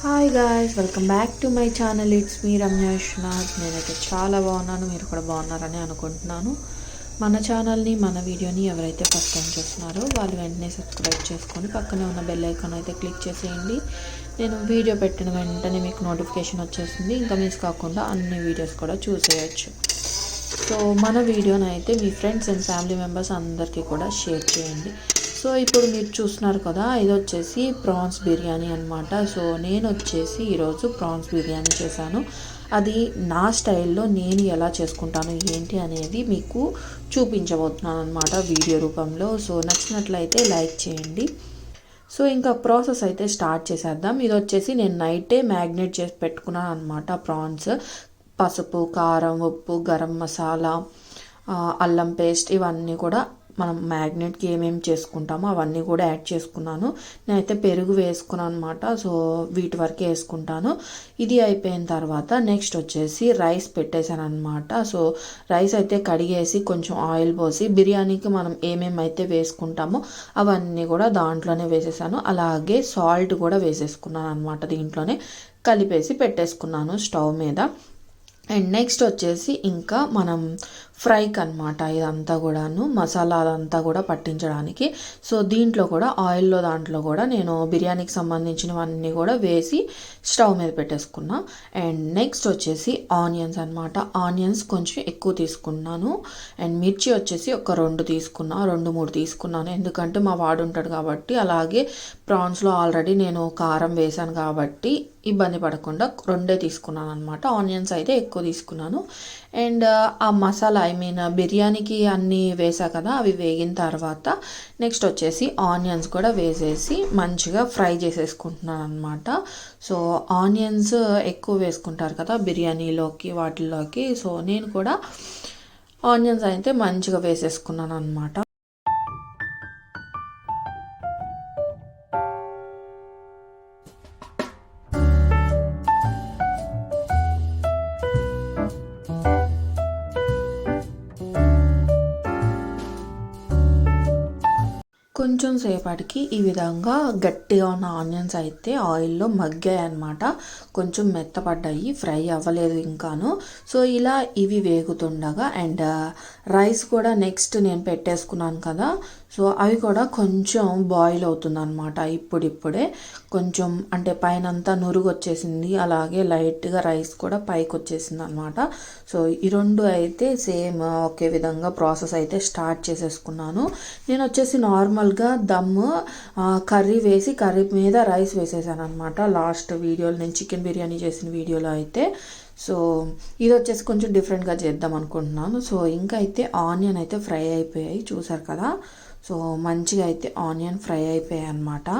Hi guys welcome back to my channel it's me Ramya Vishwanath నేనైతే చాలా బాగున్నాను. మీరు కూడా బాగున్నారని అనుకుంటున్నాను. మన ఛానల్ని మన వీడియోని ఎవరైతే ఫస్ట్ టైం చూస్తున్నారో వాళ్ళు వెంటనే సబ్స్క్రైబ్ చేసుకొని పక్కనే ఉన్న బెల్ ఐకాన్ అయితే క్లిక్ చేసేయండి. నేను వీడియో పెట్టిన వెంటనే మీకు నోటిఫికేషన్ వచ్చేస్తుంది. ఇంకా మిస్ కాకుండా అన్ని వీడియోస్ కూడా చూసేయచ్చు. సో మన వీడియోని అయితే మీ ఫ్రెండ్స్ అండ్ ఫ్యామిలీ మెంబర్స్ అందరికీ కూడా షేర్ చేయండి. సో ఇప్పుడు మీరు చూస్తున్నారు కదా ఇది వచ్చేసి ప్రాన్స్ బిర్యానీ అనమాట సో నేను వచ్చేసి ఈరోజు ప్రాన్స్ బిర్యానీ చేశాను. అది నా స్టైల్లో నేను ఎలా చేసుకుంటాను ఏంటి అనేది మీకు చూపించబోతున్నాను అనమాట వీడియో రూపంలో. సో నచ్చినట్లయితే లైక్ చేయండి. సో ఇంకా ప్రాసెస్ అయితే స్టార్ట్ చేసేద్దాం. ఇది వచ్చేసి నేను నైటే మ్యాగ్నేట్ చేసి పెట్టుకున్నాను అనమాట ప్రాన్స్. పసుపు కారం ఉప్పు గరం మసాలా అల్లం పేస్ట్ ఇవన్నీ కూడా మనం మ్యాగ్నెట్కి ఏమేమి చేసుకుంటామో అవన్నీ కూడా యాడ్ చేసుకున్నాను. నేనైతే పెరుగు వేసుకున్నాను అనమాట సో వీటి వరకే వేసుకుంటాను. ఇది అయిపోయిన తర్వాత నెక్స్ట్ వచ్చేసి రైస్ పెట్టేశాను అనమాట సో రైస్ అయితే కడిగేసి కొంచెం ఆయిల్ పోసి బిర్యానీకి మనం ఏమేమి అయితే వేసుకుంటామో అవన్నీ కూడా దాంట్లోనే వేసేసాను. అలాగే సాల్ట్ కూడా వేసేసుకున్నాను అనమాట దీంట్లోనే. కలిపేసి పెట్టేసుకున్నాను స్టవ్ మీద. అండ్ నెక్స్ట్ వచ్చేసి ఇంకా మనం ఫ్రైకి అనమాట ఇదంతా కూడాను. మసాలా అదంతా కూడా పట్టించడానికి. సో దీంట్లో కూడా ఆయిల్లో దాంట్లో కూడా నేను బిర్యానీకి సంబంధించినవన్నీ కూడా వేసి స్టవ్ మీద పెట్టేసుకున్నా. అండ్ నెక్స్ట్ వచ్చేసి ఆనియన్స్ అనమాట ఆనియన్స్ కొంచెం ఎక్కువ తీసుకున్నాను. అండ్ మిర్చి వచ్చేసి ఒక రెండు తీసుకున్నా రెండు మూడు తీసుకున్నాను. ఎందుకంటే మా వాడు ఉంటాడు కాబట్టి అలాగే ప్రాన్స్లో ఆల్రెడీ నేను కారం వేశాను కాబట్టి ఇబ్బంది పడకుండా రెండే తీసుకున్నాను అనమాట ఆనియన్స్ అయితే ఎక్కువ తీసుకున్నాను. అండ్ ఆ మసాలా ఐ మీన్ బిర్యానీకి అన్నీ వేసా కదా అవి వేగిన తర్వాత నెక్స్ట్ వచ్చేసి ఆనియన్స్ కూడా వేసేసి మంచిగా ఫ్రై చేసేసుకుంటున్నాను అనమాట సో ఆనియన్స్ ఎక్కువ వేసుకుంటారు కదా బిర్యానీలోకి వాటిల్లోకి. సో నేను కూడా ఆనియన్స్ అయితే మంచిగా వేసేసుకున్నాను అనమాట సేపటికి ఈ విధంగా గట్టిగా ఉన్న ఆనియన్స్ అయితే ఆయిల్లో మగ్గాయి అనమాట కొంచెం మెత్తపడ్డాయి ఫ్రై అవ్వలేదు ఇంకాను. సో ఇలా ఇవి వేగుతుండగా అండ్ రైస్ కూడా నెక్స్ట్ నేను పెట్టేసుకున్నాను కదా. సో అవి కూడా కొంచెం బాయిల్ అవుతుంది అనమాట ఇప్పుడిప్పుడే. కొంచెం అంటే పైన అంతా నురుగు వచ్చేసింది అలాగే లైట్గా రైస్ కూడా పైకి వచ్చేసింది అనమాట సో ఈ రెండు అయితే సేమ్ ఒకే విధంగా ప్రాసెస్ అయితే స్టార్ట్ చేసేసుకున్నాను. నేను వచ్చేసి నార్మల్గా దమ్ కర్రీ వేసి కర్రీ మీద రైస్ వేసేసాను అనమాట లాస్ట్ వీడియోలో. నేను చికెన్ బిర్యానీ చేసిన వీడియోలో అయితే. సో ఇది వచ్చేసి కొంచెం డిఫరెంట్గా చేద్దాం అనుకుంటున్నాను. సో ఇంకా అయితే ఆనియన్ అయితే ఫ్రై అయిపోయాయి చూసారు కదా? సో మంచిగా అయితే ఆనియన్ ఫ్రై అయిపోయాయి అనమాట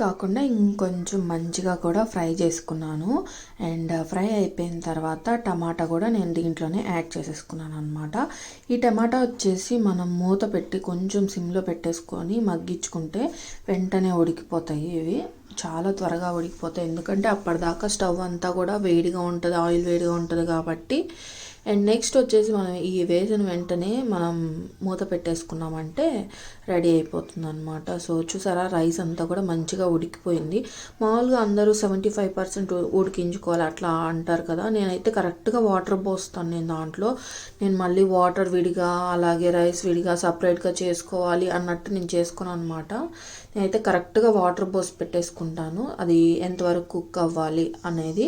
కాకుండా ఇంకొంచెం మంచిగా కూడా ఫ్రై చేసుకున్నాను. అండ్ ఫ్రై అయిపోయిన తర్వాత టమాటా కూడా నేను దీంట్లోనే యాడ్ చేసేసుకున్నాను అనమాట ఈ టమాటా వచ్చేసి మనం మూత పెట్టి కొంచెం సిమ్లో పెట్టేసుకొని మగ్గించుకుంటే వెంటనే ఉడికిపోతాయి ఇవి. చాలా త్వరగా ఉడికిపోతాయి. ఎందుకంటే అప్పటిదాకా స్టవ్ అంతా కూడా వేడిగా ఉంటుంది ఆయిల్ వేడిగా ఉంటుంది కాబట్టి అండ్ నెక్స్ట్ వచ్చేసి మనం ఈ వేసిన వెంటనే మనం మూత పెట్టేసుకున్నామంటే రెడీ అయిపోతుంది అనమాట సో చూసారా రైస్ అంతా కూడా మంచిగా ఉడికిపోయింది. మామూలుగా అందరూ సెవెంటీ ఫైవ్ పర్సెంట్ ఉడికించుకోవాలి అట్లా అంటారు కదా. నేనైతే కరెక్ట్గా వాటర్ పోస్తాను నేను దాంట్లో. నేను మళ్ళీ వాటర్ విడిగా అలాగే రైస్ విడిగా సపరేట్గా చేసుకోవాలి అన్నట్టు నేను చేసుకున్నాను అనమాట నేనైతే కరెక్ట్గా వాటర్ పోసి పెట్టేసుకుంటాను. అది ఎంతవరకు కుక్ అవ్వాలి అనేది.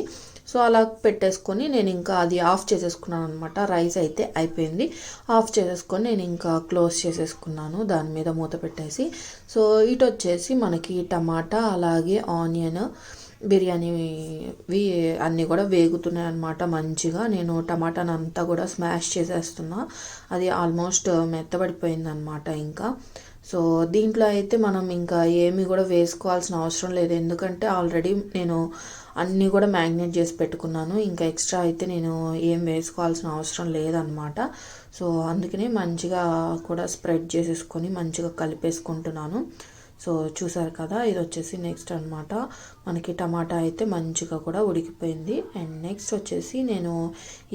సో అలా పెట్టేసుకొని నేను ఇంకా అది ఆఫ్ చేసేసుకున్నాను అనమాట రైస్ అయితే అయిపోయింది. ఆఫ్ చేసేసుకొని నేను ఇంకా క్లోజ్ చేసేసుకున్నాను. దాని మీద మూత పెట్టేసి. సో ఇటు వచ్చేసి మనకి టమాటా అలాగే ఆనియన్ బిర్యానీవి అన్నీ కూడా వేగుతున్నాయి అనమాట మంచిగా. నేను టమాటాని అంతా కూడా స్మాష్ చేసేస్తున్నా. అది ఆల్మోస్ట్ మెత్తబడిపోయింది అనమాట ఇంకా. సో దీంట్లో అయితే మనం ఇంకా ఏమీ కూడా వేసుకోవాల్సిన అవసరం లేదు. ఎందుకంటే ఆల్రెడీ నేను అన్నీ కూడా మ్యాగ్నేట్ చేసి పెట్టుకున్నాను. ఇంకా ఎక్స్ట్రా అయితే నేను ఏం వేసుకోవాల్సిన అవసరం లేదనమాట సో అందుకనే మంచిగా కూడా స్ప్రెడ్ చేసేసుకొని మంచిగా కలిపేసుకుంటున్నాను. సో చూసారు కదా ఇది వచ్చేసి నెక్స్ట్ అనమాట మనకి టమాటా అయితే మంచిగా కూడా ఉడికిపోయింది. అండ్ నెక్స్ట్ వచ్చేసి నేను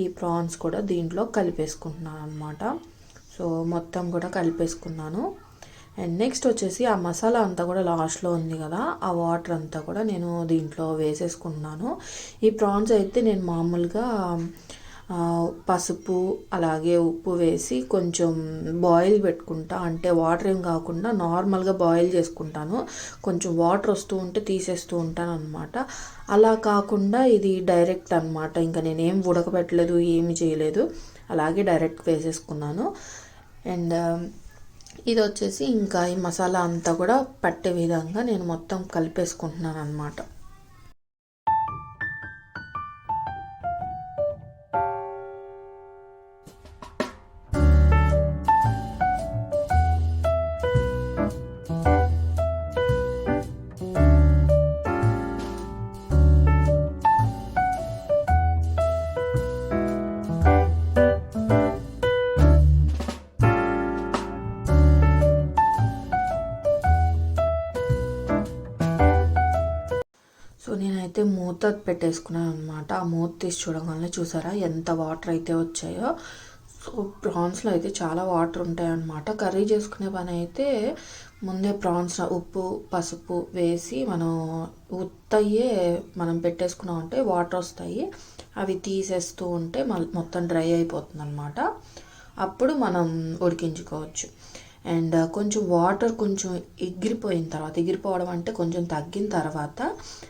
ఈ ప్రాన్స్ కూడా దీంట్లో కలిపేసుకుంటున్నాను అనమాట సో మొత్తం కూడా కలిపేసుకున్నాను. అండ్ నెక్స్ట్ వచ్చేసి ఆ మసాలా అంతా కూడా లాస్ట్లో ఉంది కదా ఆ వాటర్ అంతా కూడా నేను దీంట్లో వేసేసుకున్నాను. ఈ ప్రాన్స్ అయితే నేను మామూలుగా పసుపు అలాగే ఉప్పు వేసి కొంచెం బాయిల్ పెట్టుకుంటా. అంటే వాటర్ ఏం కాకుండా నార్మల్గా బాయిల్ చేసుకుంటాను. కొంచెం వాటర్ వస్తూ ఉంటే తీసేస్తూ ఉంటాను అనమాట అలా కాకుండా ఇది డైరెక్ట్ అనమాట ఇంకా నేనేం ఉడకబెట్టలేదు ఏమి చేయలేదు. అలాగే డైరెక్ట్ వేసేసుకున్నాను. అండ్ ఇది వచ్చేసి ఇంకా ఈ మసాలా అంతా కూడా పట్టే విధంగా నేను మొత్తం కలిపేసుకుంటున్నాను అనమాట సో నేనైతే మూత పెట్టేసుకున్నాను అనమాట ఆ మూత తీసి చూడగానే చూసారా? ఎంత వాటర్ అయితే వచ్చాయో. సో ప్రాన్స్లో అయితే చాలా వాటర్ ఉంటాయన్నమాట. కర్రీ చేసుకునే పని అయితే ముందే ప్రాన్స్ ఉప్పు పసుపు వేసి మనం ఉత్తయ్యే మనం పెట్టేసుకున్నాం అంటే వాటర్ వస్తాయి. అవి తీసేస్తూ ఉంటే మొత్తం డ్రై అయిపోతుంది అనమాట అప్పుడు మనం ఉడికించుకోవచ్చు. అండ్ కొంచెం వాటర్ కొంచెం ఎగిరిపోయిన తర్వాత ఎగిరిపోవడం అంటే కొంచెం తగ్గిన తర్వాత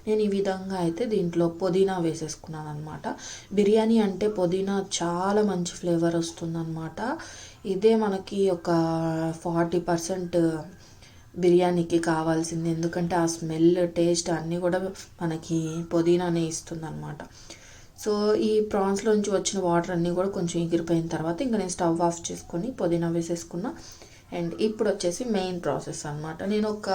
నేను ఈ విధంగా అయితే దీంట్లో పుదీనా వేసేసుకున్నాను అనమాట బిర్యానీ అంటే పుదీనా చాలా మంచి ఫ్లేవర్ వస్తుందన్నమాట. ఇదే మనకి ఒక ఫార్టీ పర్సెంట్ బిర్యానీకి కావాల్సింది. ఎందుకంటే ఆ స్మెల్ టేస్ట్ అన్నీ కూడా మనకి పుదీనానే ఇస్తుంది అనమాట సో ఈ ప్రాన్స్లోంచి వచ్చిన వాటర్ అన్నీ కూడా కొంచెం ఎగిరిపోయిన తర్వాత ఇంకా నేను స్టవ్ ఆఫ్ చేసుకొని పుదీనా వేసేసుకున్నా. అండ్ ఇప్పుడు వచ్చేసి మెయిన్ ప్రాసెస్ అనమాట నేను ఒక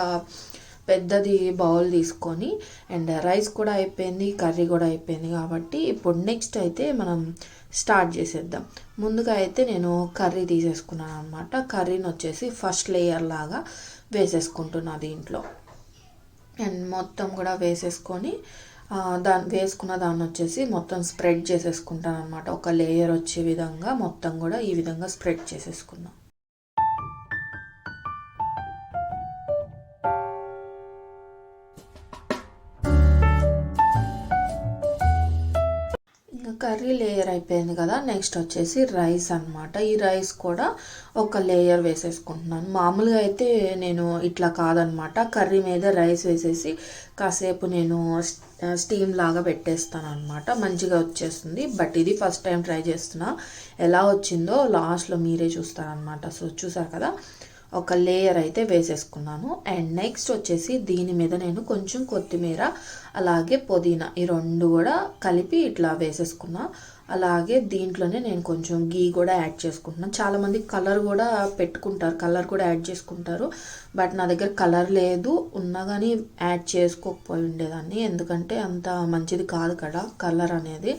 పెద్దది బౌల్ తీసుకొని అండ్ రైస్ కూడా అయిపోయింది కర్రీ కూడా అయిపోయింది కాబట్టి ఇప్పుడు నెక్స్ట్ అయితే మనం స్టార్ట్ చేసేద్దాం. ముందుగా అయితే నేను కర్రీ తీసేసుకున్నాను అనమాట కర్రీని వచ్చేసి ఫస్ట్ లేయర్ లాగా వేసేసుకుంటున్నా దీంట్లో. అండ్ మొత్తం కూడా వేసేసుకొని దాన్ని వేసుకున్న దాన్ని వచ్చేసి మొత్తం స్ప్రెడ్ చేసేసుకుంటాను అనమాట ఒక లేయర్ వచ్చే విధంగా మొత్తం కూడా ఈ విధంగా స్ప్రెడ్ చేసేసుకున్నాం కర్రీ లేయర్ అయిపోయింది కదా నెక్స్ట్ వచ్చేసి రైస్ అనమాట ఈ రైస్ కూడా ఒక లేయర్ వేసేసుకుంటున్నాను. మామూలుగా అయితే నేను ఇట్లా కాదనమాట కర్రీ మీద రైస్ వేసేసి కాసేపు నేను స్టీమ్ లాగా పెట్టేస్తాను అనమాట మంచిగా వచ్చేస్తుంది. బట్ ఇది ఫస్ట్ టైం ట్రై చేస్తున్నా. ఎలా వచ్చిందో లాస్ట్లో మీరే చూస్తారనమాట సో చూసారు కదా? ఒక లేయర్ అయితే వేసేసుకున్నాను. అండ్ నెక్స్ట్ వచ్చేసి దీని మీద నేను కొంచెం కొత్తిమీర అలాగే పుదీనా ఈ రెండు కూడా కలిపి ఇట్లా వేసేసుకున్నా. అలాగే దీంట్లోనే నేను కొంచెం గీ కూడా యాడ్ చేసుకుంటున్నాను. చాలామంది కలర్ కూడా పెట్టుకుంటారు కలర్ కూడా యాడ్ చేసుకుంటారు. బట్ నా దగ్గర కలర్ లేదు ఉన్నా కానీ యాడ్ చేసుకోకపోయి ఉండేదాన్ని. ఎందుకంటే అంత మంచిది కాదు కదా కలర్ అనేది.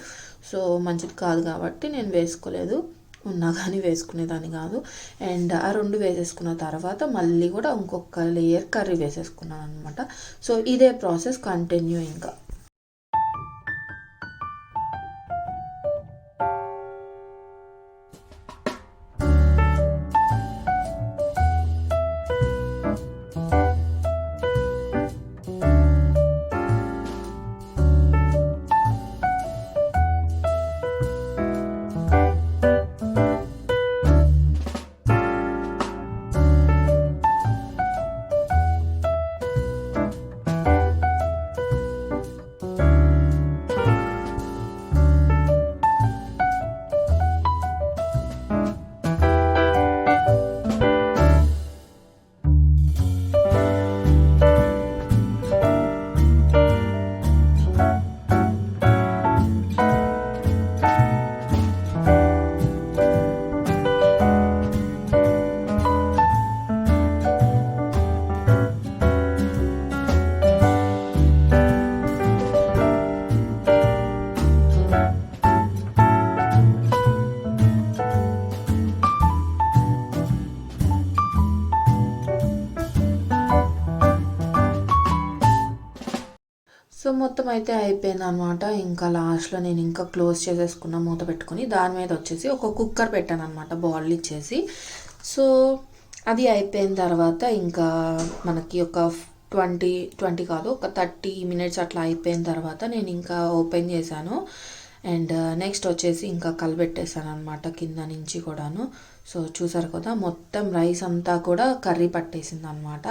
సో మంచిది కాదు కాబట్టి నేను వేసుకోలేదు. ఉన్నా కానీ వేసుకునేదాన్ని కాదు. అండ్ ఆ రెండు వేసేసుకున్న తర్వాత మళ్ళీ కూడా ఇంకొక లేయర్ కర్రీ వేసేసుకున్నాను అనమాట సో ఇదే ప్రాసెస్ కంటిన్యూ ఇంకా. మొత్తం అయితే అయిపోయింది అనమాట ఇంకా లాస్ట్లో నేను ఇంకా క్లోజ్ చేసేసుకున్న మూత పెట్టుకుని దాని మీద వచ్చేసి ఒక కుక్కర్ పెట్టాను అనమాట బాయిల్ ఇచ్చేసి. సో అది అయిపోయిన తర్వాత ఇంకా మనకి ఒక ట్వంటీ ట్వంటీ కాదు ఒక థర్టీ మినిట్స్ అట్లా అయిపోయిన తర్వాత నేను ఇంకా ఓపెన్ చేశాను. అండ్ నెక్స్ట్ uh, వచ్చేసి ఇంకా కలబెట్టేసాను అనమాట కింద నుంచి కూడాను. సో చూసారు కదా మొత్తం రైస్ అంతా కూడా కర్రీ పట్టేసింది అనమాట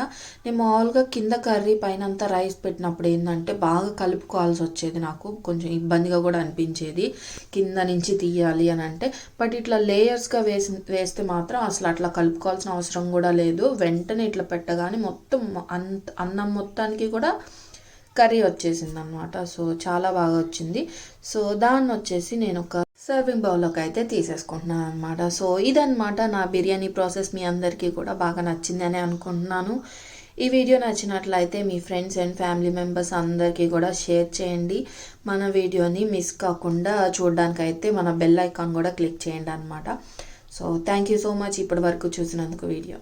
నేను మామూలుగా కింద కర్రీ పైన అంతా రైస్ పెట్టినప్పుడు ఏంటంటే బాగా కలుపుకోవాల్సి వచ్చేది నాకు. కొంచెం ఇబ్బందిగా కూడా అనిపించేది కింద నుంచి తీయాలి అని అంటే. బట్ ఇట్లా లేయర్స్గా వేసి వేస్తే మాత్రం అసలు అట్లా కలుపుకోవాల్సిన అవసరం కూడా లేదు. వెంటనే ఇట్లా పెట్టగానే మొత్తం అంత అన్నం మొత్తానికి కూడా కర్రీ వచ్చేసింది అనమాట సో చాలా బాగా వచ్చింది. సో దాన్ని వచ్చేసి నేను ఒక సర్వింగ్ బౌల్లోకి అయితే తీసేసుకుంటున్నాను అనమాట సో ఇదనమాట నా బిర్యానీ ప్రాసెస్. మీ అందరికీ కూడా బాగా నచ్చింది అని అనుకుంటున్నాను. ఈ వీడియో నచ్చినట్లయితే మీ ఫ్రెండ్స్ అండ్ ఫ్యామిలీ మెంబర్స్ అందరికీ కూడా షేర్ చేయండి. మన వీడియోని మిస్ కాకుండా చూడడానికి అయితే మన బెల్ ఐకాన్ కూడా క్లిక్ చేయండి అనమాట so thank you so much ఇప్పటి వరకు చూసినందుకు వీడియో.